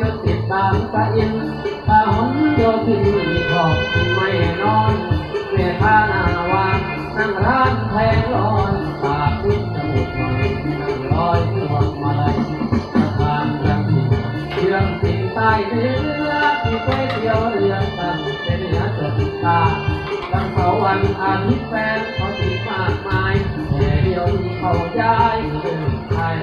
จนติดตามตาอินตาหนโยธินขอบไม่นอนเรียท่านาวานั่งร้านแพงลอยปากพิษจมูกหน่อยนั่งลอยหัวมาลัยสะพานยังผิดเชื่องสิ่งใต้เนื้อที่ไปเที่ยวเรือนตั้งเป็นเนื้อจดตาตั้งเสาวันอาทิตย์แฟนเขาติดมากมายแต่เดียวที่เขาย้ายเดินไทย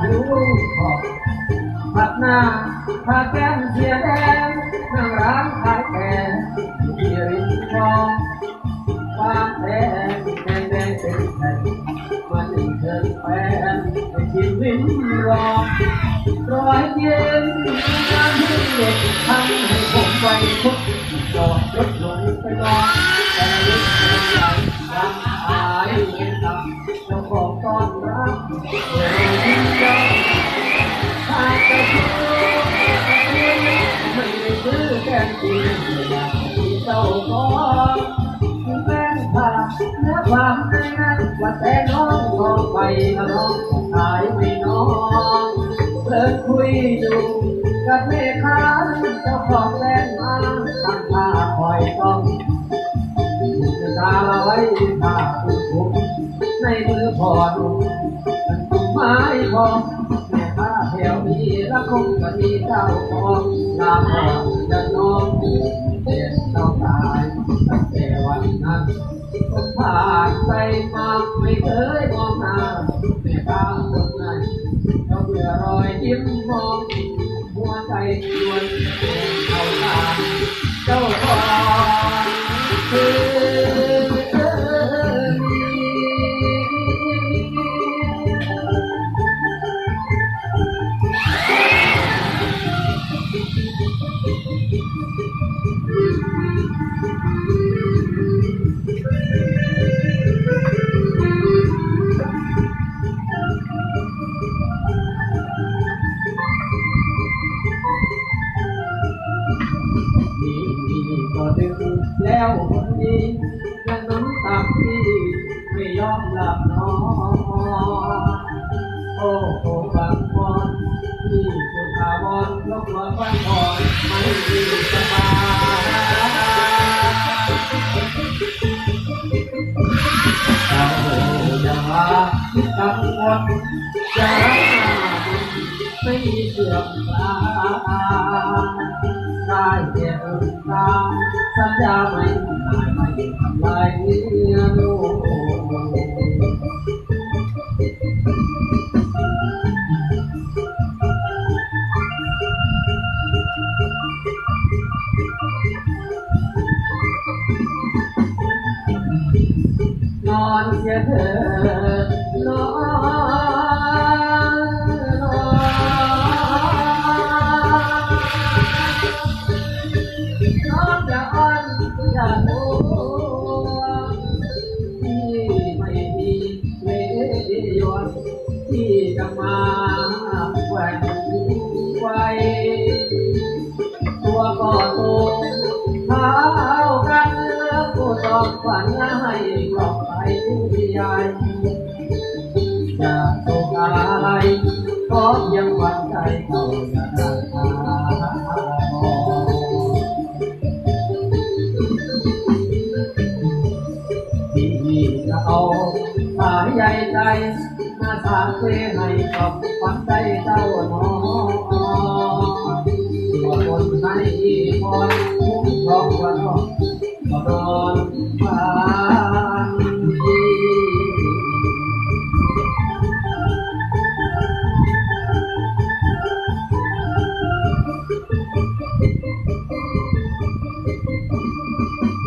ผิวขอบผัดหน้าทาแก้มเทียแดงนั่งร้านขายแกงที่ริมคลองความแพงแดงแดงเป็นแผ่นมาถึงเชิญแฟนให้ชิมลิ้มรอรอยเย็นงานให้เด็กทำให้ผมไปทุกจอดรถลงไปนอน เจ้าของแม่งผ่าเนื้อความในนั้นว่าแต่น้องมองไปแล้วน้องขายไม่น้องเลิกคุยอยู่กับแม่ค้าเจ้าของแรงมาตั้งท่าคอยต้องจะตาไว้ท่าผู้คุมในมือพอดูไม้พอ แม่ข้วนี้ละคงจะมีเจ้าของลาพอจะน้องเด็ดเจ้าตายตั้งแต่วันนั้นผมผ่านไปมาไม่เคยมองหน้าแม่ตาคนไหนเขาเบื่อรอยยิ้มมองหัวใจชวน แล้วคนนี้ยังน้ำตาพี่ไม่ยอมหลับนอนาวรลบมาฟันคอนไม่มีสบายเราอย่ามากังวลอย่าไม่เสื่อมคลายได้เดียวตามสัญญาไม่ทำลายไม่ทำลายเนื้อลูก อนเสียเถิดนอนนอนอย่าอ้อนอย่าโน้ที่ไม่มีเมยอนที่จะมาแหวนไว้ตัวก็โตเท้ากันผู้ตอบฝันให้กลอกไปผู้ ใหญ่จะตกอะไรก็ยังหวั่นใจเขาจะหาที่จะเอาสายใยใจมาสาเพลงให้กับฝันใจเจ้าน้องตัวคนให้พรคุ้มครองวันนอนก็นอนฝั